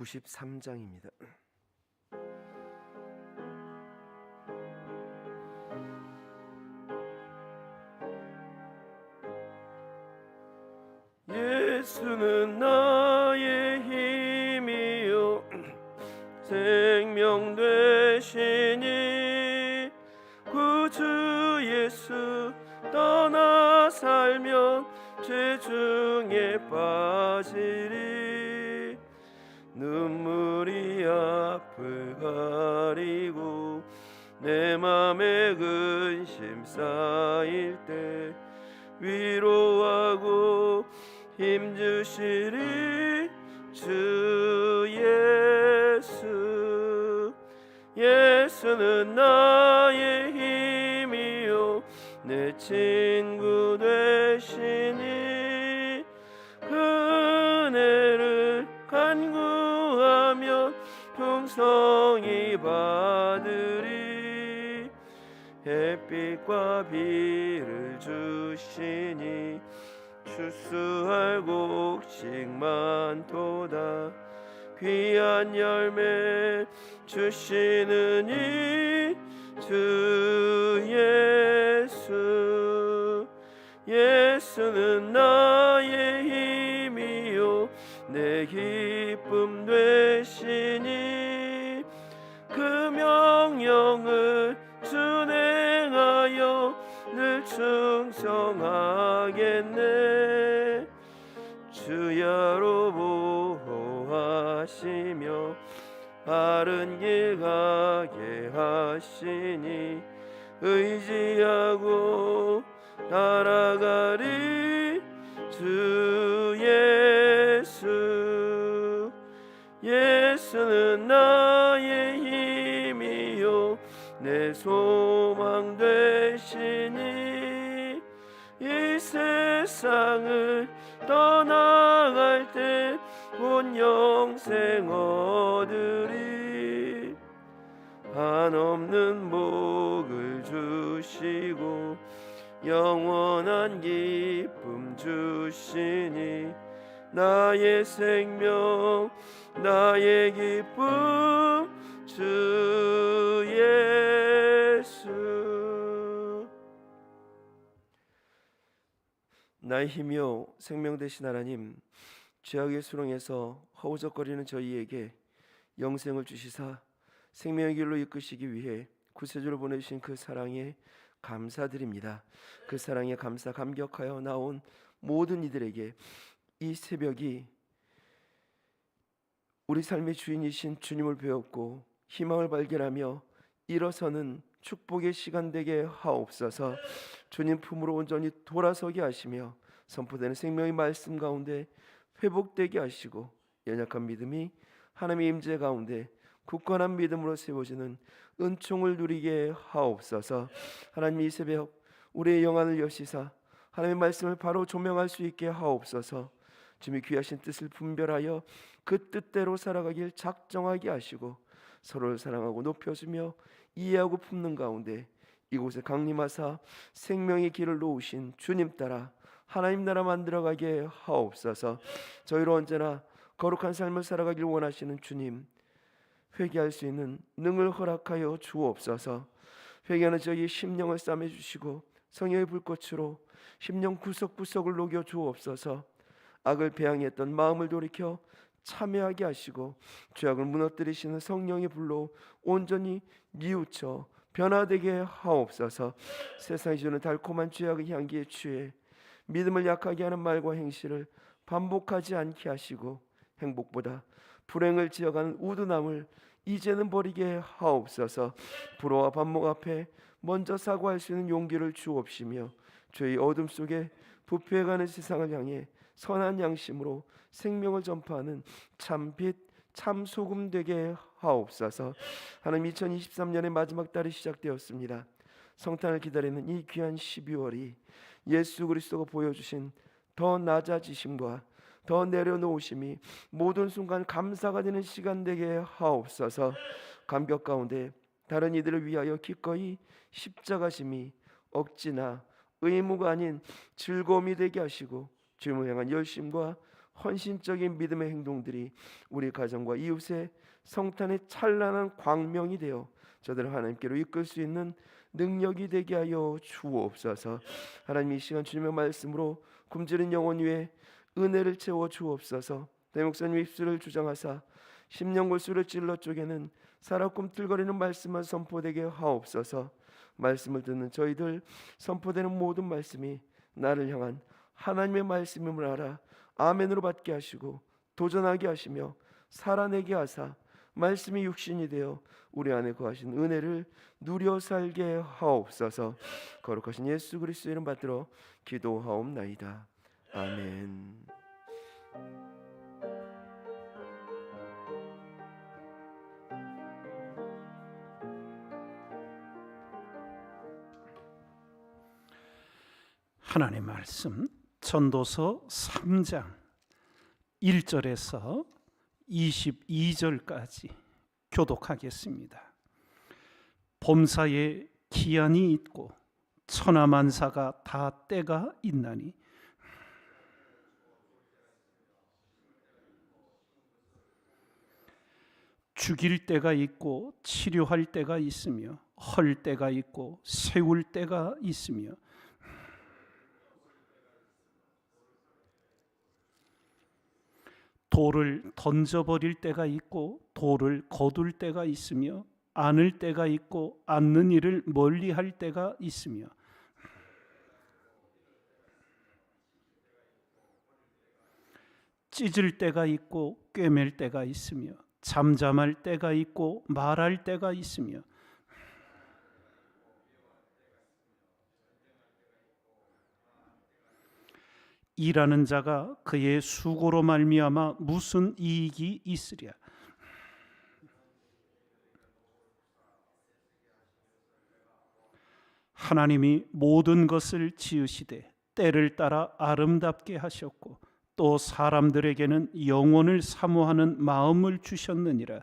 93장입니다. 예수는 나의 힘이요 생명 되시니 구주 예수 떠나 살면 죄 중에 빠지리 내 맘에 근심 쌓일 때 위로하고 힘주시리 주 예수. 예수는 나의 힘이요. 내 친구 되시니 그네를 간구하면 풍성히 받으리 햇 빛과 비를 주시니 추수할 곡식 많도다. 귀한 열매 주시느니 주 예수. 예수는 나의 힘이요. 내 기쁨 되시니 그 명령을 준행하여 늘 충성하겠네. 주야로 보호하시며 바른 길 가게 하시니 의지하고 따라가리 주 예수. 예수는 나의 힘이요. 내 소망 되 세상을 떠나갈 때본 영생 얻으리 한없는 복을 주시고 영원한 기쁨 주시니 나의 생명 나의 기쁨 주 예수 나의 힘이요 생명 되신 하나님 죄악의 수렁에서 허우적거리는 저희에게 영생을 주시사 생명의 길로 이끄시기 위해 구세주를 보내주신 그 사랑에 감사드립니다. 그 사랑에 감사 감격하여 나온 모든 이들에게 이 새벽이 우리 삶의 주인이신 주님을 배웠고 희망을 발견하며 일어서는 축복의 시간 되게 하옵소서. 주님 품으로 온전히 돌아서게 하시며 선포되는 생명의 말씀 가운데 회복되게 하시고 연약한 믿음이 하나님의 임재 가운데 굳건한 믿음으로 세워지는 은총을 누리게 하옵소서. 하나님 이 새벽 우리의 영안을 여시사 하나님의 말씀을 바로 조명할 수 있게 하옵소서. 주님이 귀하신 뜻을 분별하여 그 뜻대로 살아가길 작정하게 하시고 서로를 사랑하고 높여주며 이해하고 품는 가운데 이곳에 강림하사 생명의 길을 놓으신 주님 따라 하나님 나라 만들어가게 하옵소서. 저희로 언제나 거룩한 삶을 살아가길 원하시는 주님 회개할 수 있는 능을 허락하여 주옵소서. 회개하는 저희 심령을 싸매 주시고 성령의 불꽃으로 심령 구석구석을 녹여 주옵소서. 악을 배양했던 마음을 돌이켜 참여하게 하시고 죄악을 무너뜨리시는 성령의 불로 온전히 뉘우쳐 변화되게 하옵소서. 세상이 주는 달콤한 죄악의 향기에 취해 믿음을 약하게 하는 말과 행실을 반복하지 않게 하시고 행복보다 불행을 지어가는 우두남을 이제는 버리게 하옵소서. 불화와 반목 앞에 먼저 사과할 수 있는 용기를 주옵시며 저희 어둠 속에 부패해가는 세상을 향해 선한 양심으로 생명을 전파하는 참빛 참 소금 되게 하옵소서. 하나님 2023년의 마지막 달이 시작되었습니다. 성탄을 기다리는 이 귀한 12월이 예수 그리스도가 보여주신 더 낮아지심과 더 내려놓으심이 모든 순간 감사가 되는 시간 되게 하옵소서. 감격 가운데 다른 이들을 위하여 기꺼이 십자가 심이 억지나 의무가 아닌 즐거움이 되게 하시고 주님을 향한 열심과 헌신적인 믿음의 행동들이 우리 가정과 이웃의 성탄의 찬란한 광명이 되어 저들을 하나님께로 이끌 수 있는 능력이 되게 하여 주옵소서. 하나님 이 시간 주님의 말씀으로 굶주린 영혼 위에 은혜를 채워 주옵소서. 대목사님 입술을 주장하사 십년 골수를 찔러 쪼개는 살아 꿈틀거리는 말씀만 선포되게 하옵소서. 말씀을 듣는 저희들 선포되는 모든 말씀이 나를 향한 하나님의 말씀임을 알아 아멘으로 받게 하시고 도전하게 하시며 살아내게 하사 말씀이 육신이 되어 우리 안에 거하신 은혜를 누려 살게 하옵소서. 거룩하신 예수 그리스도의 이름 받들어 기도하옵나이다. 아멘. 하나님 말씀 전도서 3장 1절에서 22절까지 교독하겠습니다. 봄사에 기한이 있고 천하만사가 다 때가 있나니 죽일 때가 있고 치료할 때가 있으며 헐 때가 있고 세울 때가 있으며 돌을 던져버릴 때가 있고 돌을 거둘 때가 있으며 안을 때가 있고 안는 일을 멀리 할 때가 있으며. 찢을 때가 있고 꿰맬 때가 있으며 잠잠할 때가 있고 말할 때가 있으며 일하는 자가 그의 수고로 말미암아 무슨 이익이 있으랴? 하나님이 모든 것을 지으시되 때를 따라 아름답게 하셨고 또 사람들에게는 영혼을 사모하는 마음을 주셨느니라.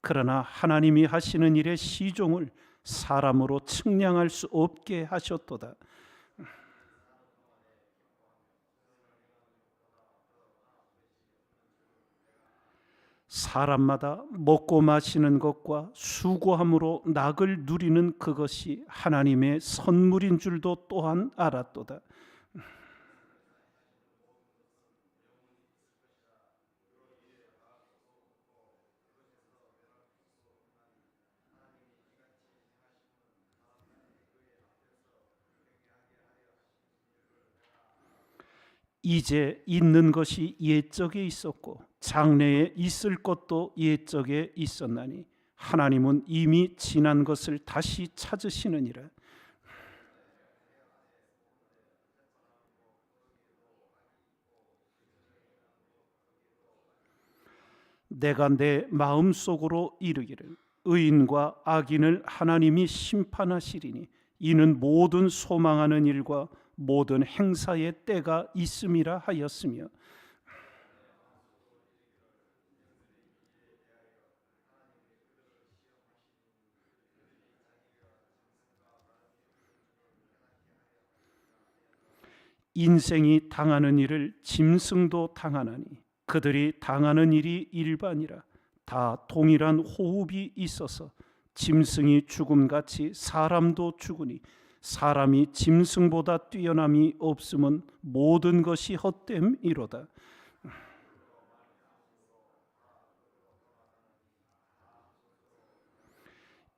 그러나 하나님이 하시는 일의 시종을 사람으로 측량할 수 없게 하셨도다 사람마다 먹고 마시는 것과 수고함으로 낙을 누리는 그것이 하나님의 선물인 줄도 또한 알았도다. 이제 있는 것이 옛적에 있었고 장래에 있을 것도 옛적에 있었나니 하나님은 이미 지난 것을 다시 찾으시느니라. 내가 내 마음속으로 이르기를 의인과 악인을 하나님이 심판하시리니 이는 모든 소망하는 일과 모든 행사의 때가 있음이라 하였으며 인생이 당하는 일을 짐승도 당하나니 그들이 당하는 일이 일반이라 다 동일한 호흡이 있어서 짐승이 죽음같이 사람도 죽으니 사람이 짐승보다 뛰어남이 없음은 모든 것이 헛됨이로다.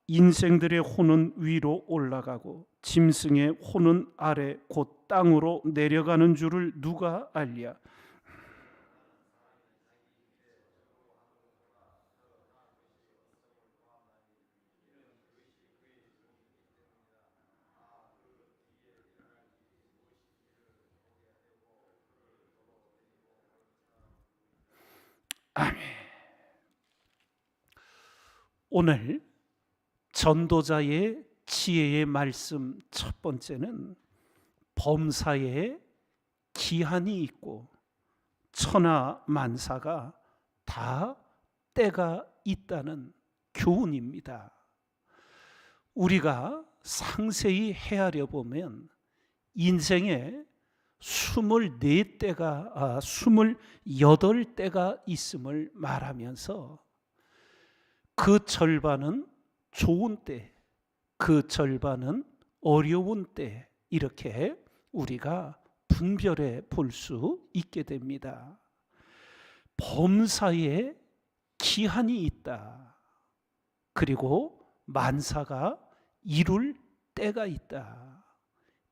인생들의 혼은 위로 올라가고 짐승의 혼은 아래 곧 땅으로 내려가는 줄을 누가 알랴? 오늘 전도자의 지혜의 말씀 첫 번째는 범사에 기한이 있고 천하 만사가 다 때가 있다는 교훈입니다. 우리가 상세히 헤아려 보면 인생에 스물네 때가 아, 스물여덟 때가 있음을 말하면서 그 절반은 좋은 때, 그 절반은 어려운 때 이렇게 우리가 분별해 볼 수 있게 됩니다. 범사에 기한이 있다. 그리고 만사가 이룰 때가 있다.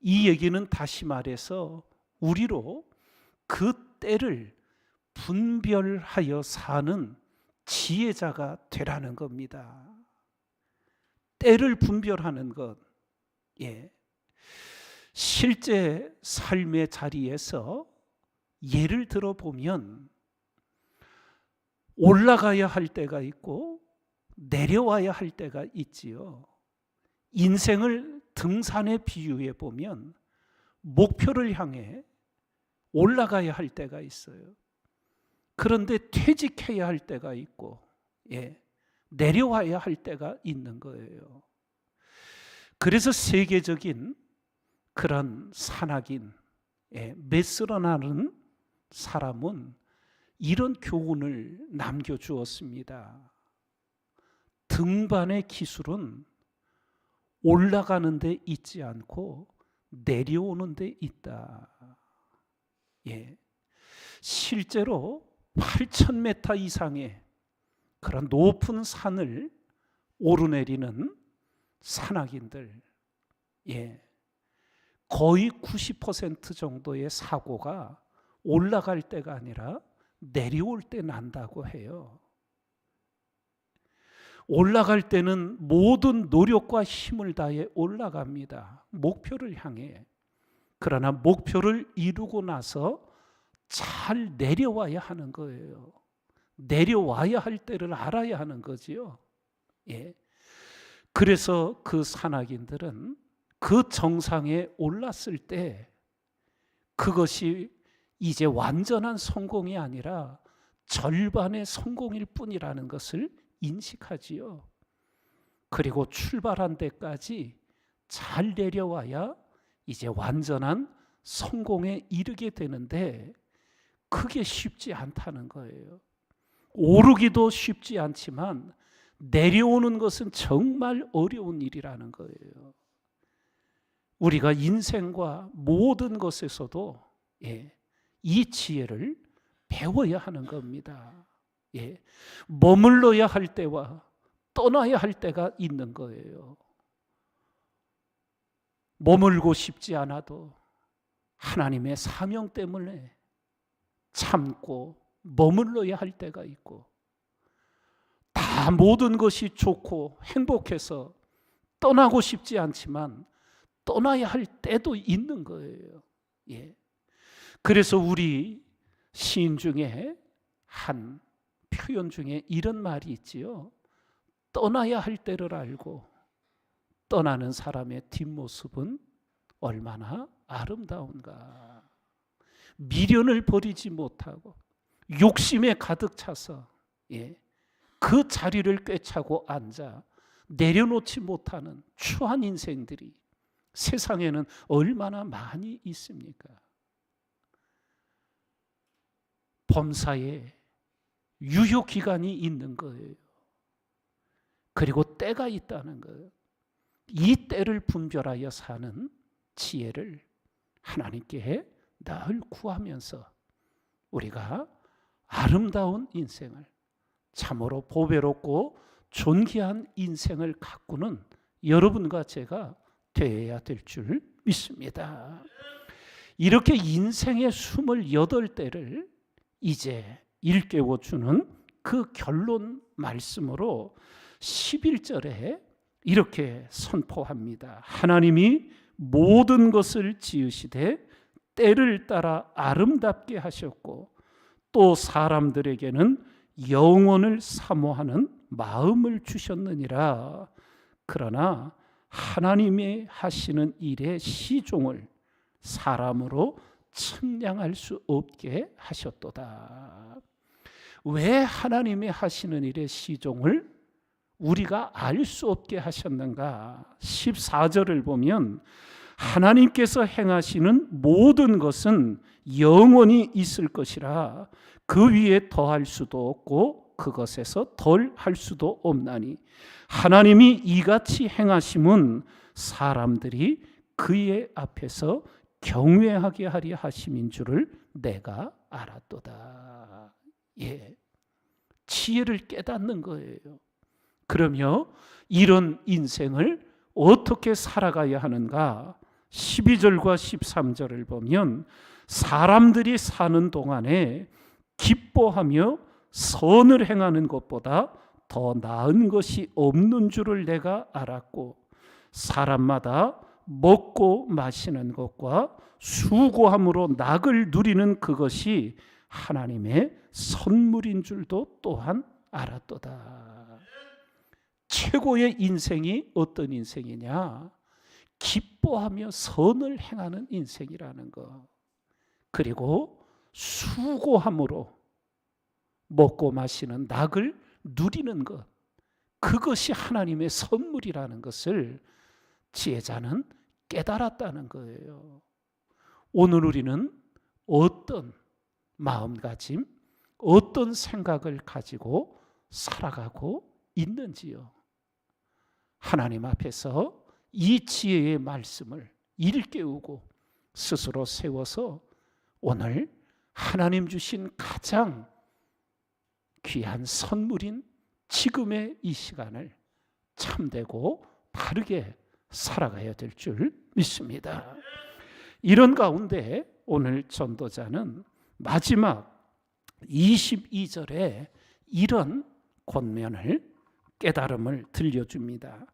이 얘기는 다시 말해서 우리로 그 때를 분별하여 사는 지혜자가 되라는 겁니다. 때를 분별하는 것, 예. 실제 삶의 자리에서 예를 들어 보면 올라가야 할 때가 있고 내려와야 할 때가 있지요. 인생을 등산에 비유해 보면 목표를 향해 올라가야 할 때가 있어요. 그런데 퇴직해야 할 때가 있고, 예, 내려와야 할 때가 있는 거예요. 그래서 세계적인 그런 산악인, 예, 메스러나는 사람은 이런 교훈을 남겨주었습니다. 등반의 기술은 올라가는 데 있지 않고 내려오는 데 있다. 예. 실제로 8,000m 이상의 그런 높은 산을 오르내리는 산악인들, 예. 거의 90% 정도의 사고가 올라갈 때가 아니라 내려올 때 난다고 해요. 올라갈 때는 모든 노력과 힘을 다해 올라갑니다. 목표를 향해. 그러나 목표를 이루고 나서 잘 내려와야 하는 거예요. 내려와야 할 때를 알아야 하는 거지요. 예. 그래서 그 산악인들은 그 정상에 올랐을 때 그것이 이제 완전한 성공이 아니라 절반의 성공일 뿐이라는 것을 인식하지요. 그리고 출발한 데까지 잘 내려와야 이제 완전한 성공에 이르게 되는데 그게 쉽지 않다는 거예요. 오르기도 쉽지 않지만 내려오는 것은 정말 어려운 일이라는 거예요. 우리가 인생과 모든 것에서도 예, 이 지혜를 배워야 하는 겁니다. 예, 머물러야 할 때와 떠나야 할 때가 있는 거예요. 머물고 싶지 않아도 하나님의 사명 때문에 참고 머물러야 할 때가 있고 다 모든 것이 좋고 행복해서 떠나고 싶지 않지만 떠나야 할 때도 있는 거예요. 예. 그래서 우리 시인 중에 한 표현 중에 이런 말이 있지요. 떠나야 할 때를 알고 떠나는 사람의 뒷모습은 얼마나 아름다운가. 미련을 버리지 못하고 욕심에 가득 차서 예, 그 자리를 꿰차고 앉아 내려놓지 못하는 추한 인생들이 세상에는 얼마나 많이 있습니까? 범사에 유효 기간이 있는 거예요. 그리고 때가 있다는 거예요. 이 때를 분별하여 사는 지혜를 하나님께 늘 구하면서 우리가 아름다운 인생을 참으로 보배롭고 존귀한 인생을 가꾸는 여러분과 제가 되어야 될 줄 믿습니다. 이렇게 인생의 28대를 이제 일깨워 주는 그 결론 말씀으로 11절에 이렇게 선포합니다. 하나님이 모든 것을 지으시되 때를 따라 아름답게 하셨고 또 사람들에게는 영원을 사모하는 마음을 주셨느니라. 그러나 하나님의 하시는 일의 시종을 사람으로 측량할 수 없게 하셨도다. 왜 하나님의 하시는 일의 시종을 우리가 알 수 없게 하셨는가? 14절을 보면 하나님께서 행하시는 모든 것은 영원히 있을 것이라 그 위에 더할 수도 없고 그것에서 덜 할 수도 없나니 하나님이 이같이 행하심은 사람들이 그의 앞에서 경외하게 하리 하심인 줄을 내가 알았도다. 예. 지혜를 깨닫는 거예요. 그러며 이런 인생을 어떻게 살아가야 하는가? 12절과 13절을 보면 사람들이 사는 동안에 기뻐하며 선을 행하는 것보다 더 나은 것이 없는 줄을 내가 알았고 사람마다 먹고 마시는 것과 수고함으로 낙을 누리는 그것이 하나님의 선물인 줄도 또한 알았도다. 최고의 인생이 어떤 인생이냐? 기뻐하며 선을 행하는 인생이라는 것. 그리고 수고함으로 먹고 마시는 낙을 누리는 것. 그것이 하나님의 선물이라는 것을 지혜자는 깨달았다는 거예요. 오늘 우리는 어떤 마음가짐, 어떤 생각을 가지고 살아가고 있는지요. 하나님 앞에서 이 지혜의 말씀을 일깨우고 스스로 세워서 오늘 하나님 주신 가장 귀한 선물인 지금의 이 시간을 참되고 바르게 살아가야 될 줄 믿습니다. 이런 가운데 오늘 전도자는 마지막 22절에 이런 권면을 깨달음을 들려줍니다.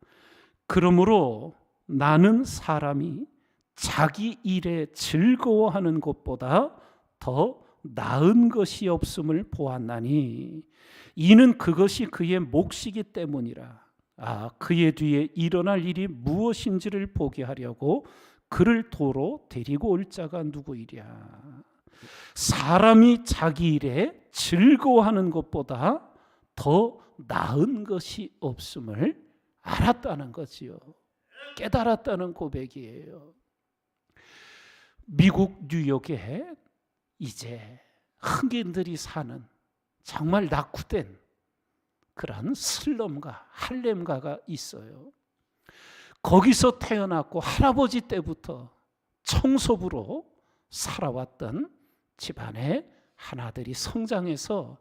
그러므로 나는 사람이 자기 일에 즐거워하는 것보다 더 나은 것이 없음을 보았나니 이는 그것이 그의 몫이기 때문이라. 아, 그의 뒤에 일어날 일이 무엇인지를 보게 하려고 그를 도로 데리고 올 자가 누구이랴. 사람이 자기 일에 즐거워하는 것보다 더 나은 것이 없음을 알았다는 거지요. 깨달았다는 고백이에요. 미국 뉴욕에 이제 흑인들이 사는 정말 낙후된 그런 슬럼가 할렘가가 있어요. 거기서 태어났고 할아버지 때부터 청소부로 살아왔던 집안의 하나들이 성장해서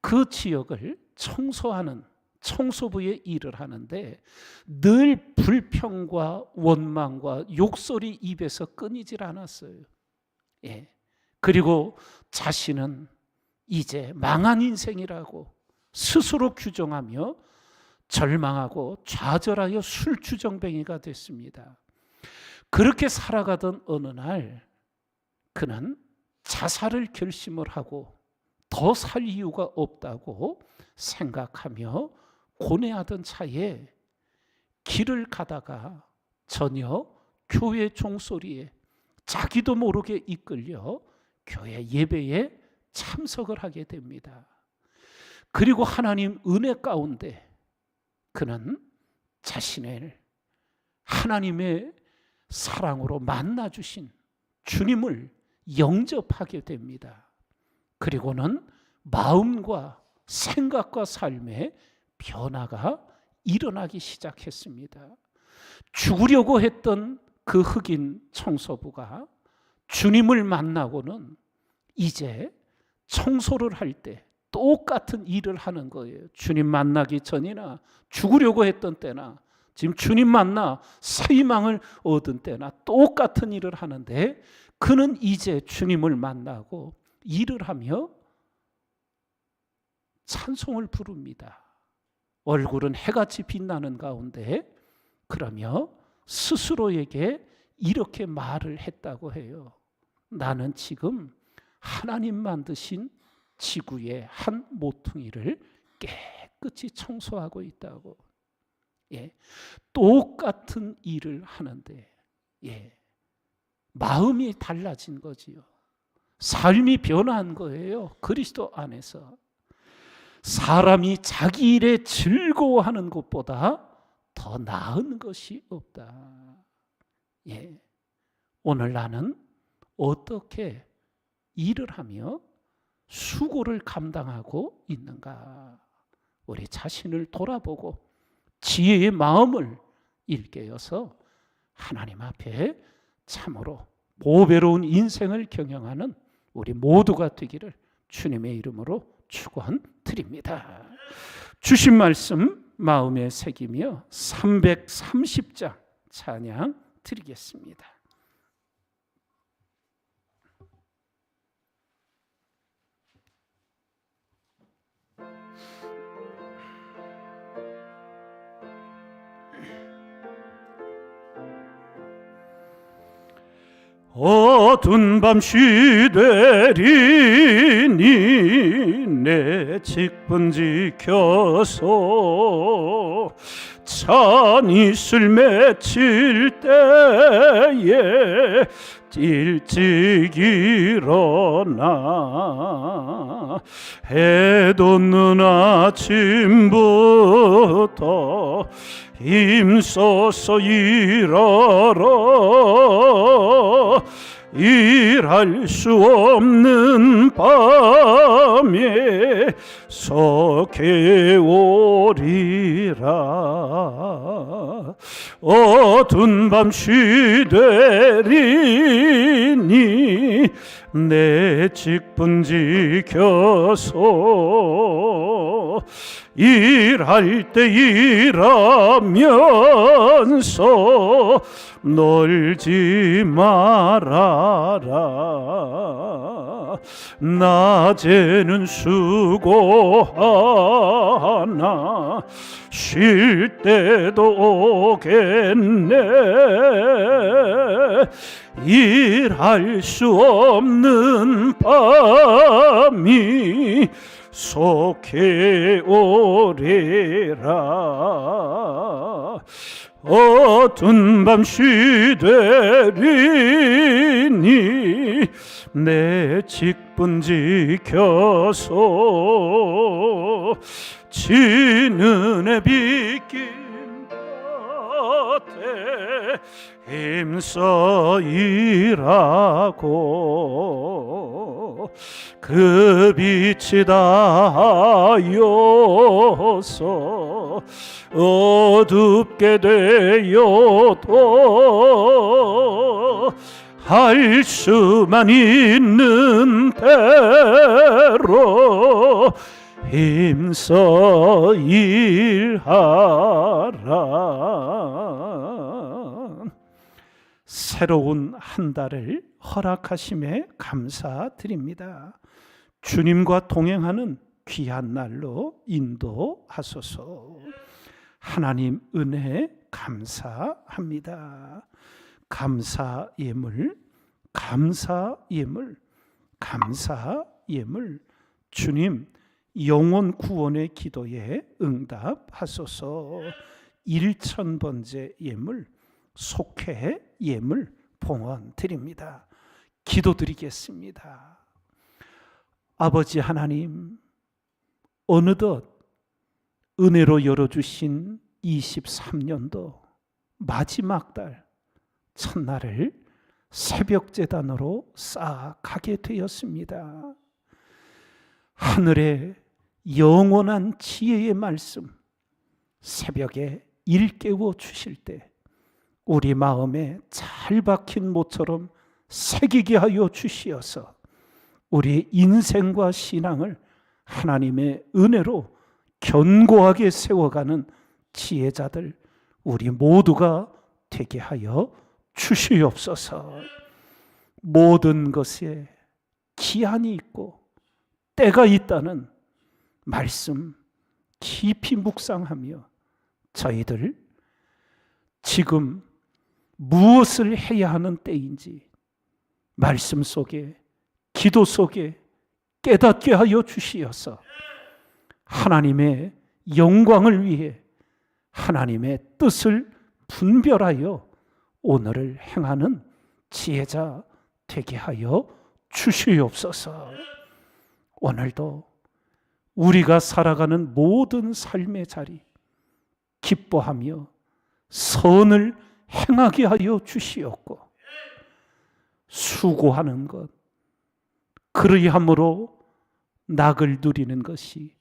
그 지역을 청소하는 청소부의 일을 하는데 늘 불평과 원망과 욕설이 입에서 끊이질 않았어요. 예. 그리고 자신은 이제 망한 인생이라고 스스로 규정하며 절망하고 좌절하여 술주정뱅이가 됐습니다. 그렇게 살아가던 어느 날 그는 자살을 결심을 하고 더 살 이유가 없다고 생각하며 고뇌하던 차에 길을 가다가 전혀 교회 종소리에 자기도 모르게 이끌려 교회 예배에 참석을 하게 됩니다. 그리고 하나님 은혜 가운데 그는 자신을 하나님의 사랑으로 만나 주신 주님을 영접하게 됩니다. 그리고는 마음과 생각과 삶의 변화가 일어나기 시작했습니다. 죽으려고 했던 그 흑인 청소부가 주님을 만나고는 이제 청소를 할 때 똑같은 일을 하는 거예요. 주님 만나기 전이나 죽으려고 했던 때나 지금 주님 만나 세희망을 얻은 때나 똑같은 일을 하는데 그는 이제 주님을 만나고 일을 하며 찬송을 부릅니다. 얼굴은 해같이 빛나는 가운데 그러며 스스로에게 이렇게 말을 했다고 해요. 나는 지금 하나님 만 드신 지구의 한 모퉁이를 깨끗이 청소하고 있다고. 예. 똑같은 일을 하는데, 예. 마음이 달라진 거지요. 삶이 변한 거예요. 그리스도 안에서. 사람이 자기 일에 즐거워하는 것보다 더 나은 것이 없다. 예. 오늘 나는 어떻게 일을 하며 수고를 감당하고 있는가? 우리 자신을 돌아보고 지혜의 마음을 일깨어서 하나님 앞에 참으로 보배로운 인생을 경영하는 우리 모두가 되기를 주님의 이름으로 축원드립니다. 주신 말씀 마음에 새기며 330장 찬양 드리겠습니다. 어두운 밤 시대리니 내 직분 지켜서 찬 이슬 맺힐 때에 일찍 일어나 해 돋는 아침부터 힘써서 일하라 일할 수 없는 밤에 석해오리라 어두운 밤 시대리니 내 직분 지켜서 일할 때 일하면서 놀지 말아라 낮에는 수고하나 쉴 때도 오겠네. 일할 수 없는 밤이 속해 오리라. 어두운 밤 시대리니 내 직분 지켜서 애 비낀 곁에 힘써 일하고 그 빛이 닿아여서 어둡게 되어도 할 수만 있는 대로 힘써 일하라. 새로운 한 달을 허락하심에 감사드립니다. 주님과 동행하는 귀한 날로 인도하소서. 하나님 은혜 감사합니다. 감사 예물, 감사 예물, 감사 예물. 주님 영혼 구원의 기도에 응답하소서. 일천 번째 예물, 속회 예물 봉헌 드립니다. 기도드리겠습니다. 아버지 하나님, 어느덧 은혜로 열어주신 23년도 마지막 달 첫날을 새벽 재단으로 쌓아가게 되었습니다. 하늘의 영원한 지혜의 말씀 새벽에 일깨워 주실 때 우리 마음에 잘 박힌 모처럼 새기게 하여 주시어서 우리 인생과 신앙을 하나님의 은혜로 견고하게 세워가는 지혜자들 우리 모두가 되게 하여 주시옵소서. 모든 것에 기한이 있고 때가 있다는 말씀 깊이 묵상하며 저희들 지금 무엇을 해야 하는 때인지 말씀 속에 기도 속에 깨닫게 하여 주시어서 하나님의 영광을 위해 하나님의 뜻을 분별하여 오늘을 행하는 지혜자 되게 하여 주시옵소서. 오늘도 우리가 살아가는 모든 삶의 자리 기뻐하며 선을 행하게 하여 주시옵고 수고하는 것 그러함으로 낙을 누리는 것이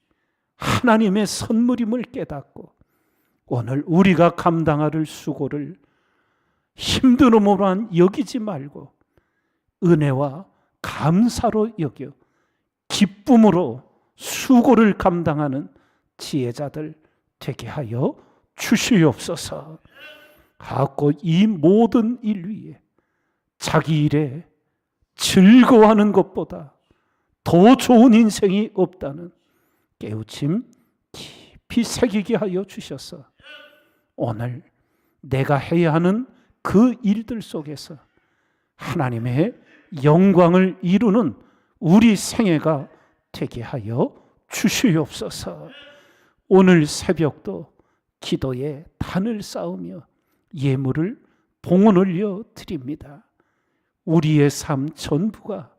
하나님의 선물임을 깨닫고 오늘 우리가 감당할 수고를 힘듦으로만 여기지 말고 은혜와 감사로 여겨 기쁨으로 수고를 감당하는 지혜자들 되게 하여 주시옵소서. 하고 이 모든 일 위에 자기 일에 즐거워하는 것보다 더 좋은 인생이 없다는 깨우침 깊이 새기게 하여 주셔서 오늘 내가 해야 하는 그 일들 속에서 하나님의 영광을 이루는 우리 생애가 되게 하여 주시옵소서. 오늘 새벽도 기도에 단을 쌓으며 예물을 봉헌 올려 드립니다. 우리의 삶 전부가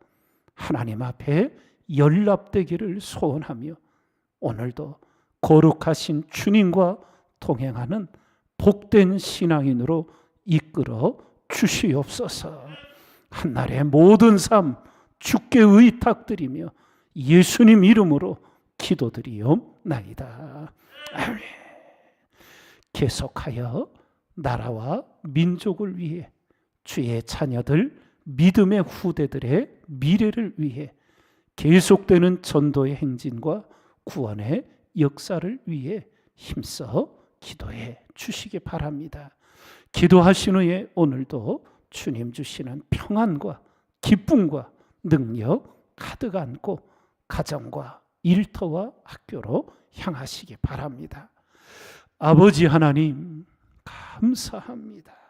하나님 앞에 연락되기를 소원하며 오늘도 거룩하신 주님과 동행하는 복된 신앙인으로 이끌어 주시옵소서. 한날의 모든 삶 주께 의탁드리며 예수님 이름으로 기도드리옵나이다. 아멘. 계속하여 나라와 민족을 위해 주의 자녀들 믿음의 후대들의 미래를 위해 계속되는 전도의 행진과 구원의 역사를 위해 힘써 기도해 주시기 바랍니다. 기도하신 후에 오늘도 주님 주시는 평안과 기쁨과 능력 가득 안고 가정과 일터와 학교로 향하시기 바랍니다. 아버지 하나님 감사합니다.